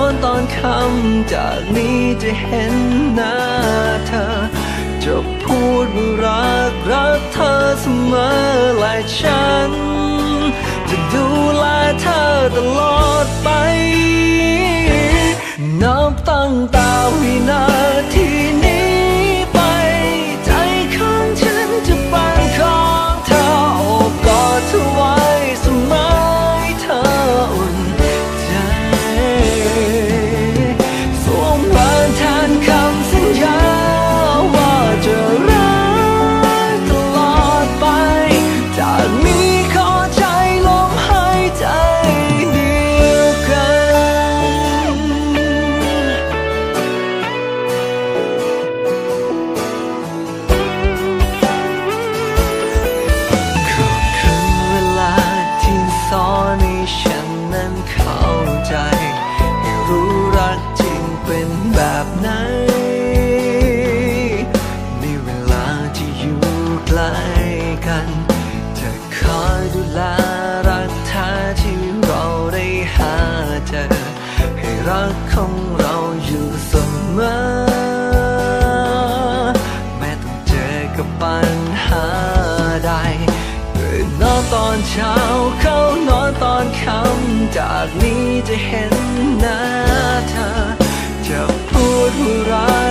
น จากนี้จะเห็นหน้าเธอ จะพูดว่ารักรักเธอเสมอและฉัน จะดูแลเธอตลอดไป กัน จะคอยดูแลรักแท้ที่เราได้หาเจอ ให้รักของเราอยู่เสมอ แม้ต้องเจอกับปัญหาใดตื่นนอนตอนเช้าเข้านอนตอนค่ำจากนี้จะเห็นหน้าเธอ จะพูดว่ารัก